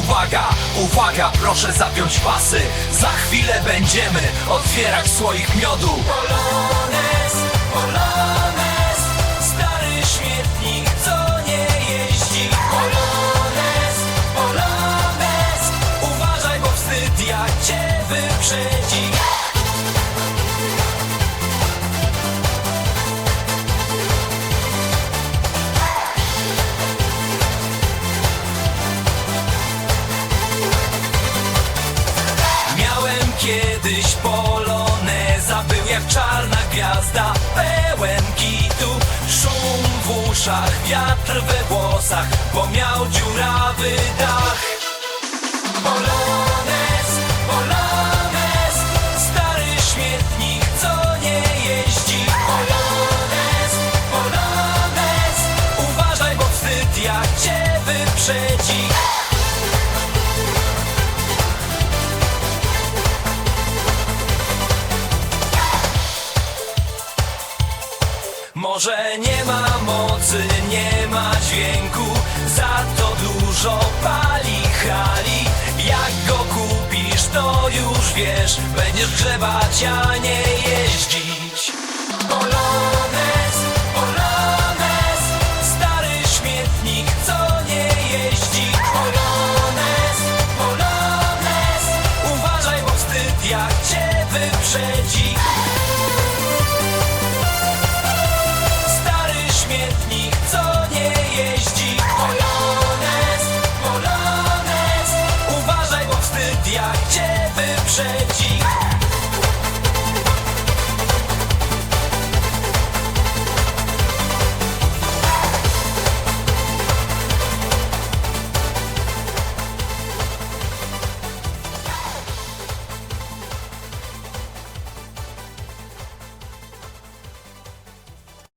uwaga, uwaga, proszę zapiąć pasy. Za chwilę będziemy otwierać słoik miodu. Polones, Polones Stary śmietnik, co nie jeździ. Polones, Polones Uważaj, bo wstyd jak cię wyprzedzi kiedyś poloneza Był jak czarna gwiazda Pełen kitu Szum w uszach Wiatr we włosach Bo miał dziurawy dach. Polones, polones Stary śmietnik Co nie jeździ. Polones, polones Uważaj, bo wstyd jak cię wyprzedzi Może nie ma mocy, nie ma dźwięku Za to dużo pali hali Jak go kupisz to już wiesz Będziesz grzebać, a nie jeździć. Polonez, polonez Stary śmietnik, co nie jeździ. Polonez, polonez Uważaj, bo wstyd jak cię wyprzedzi. przeciw.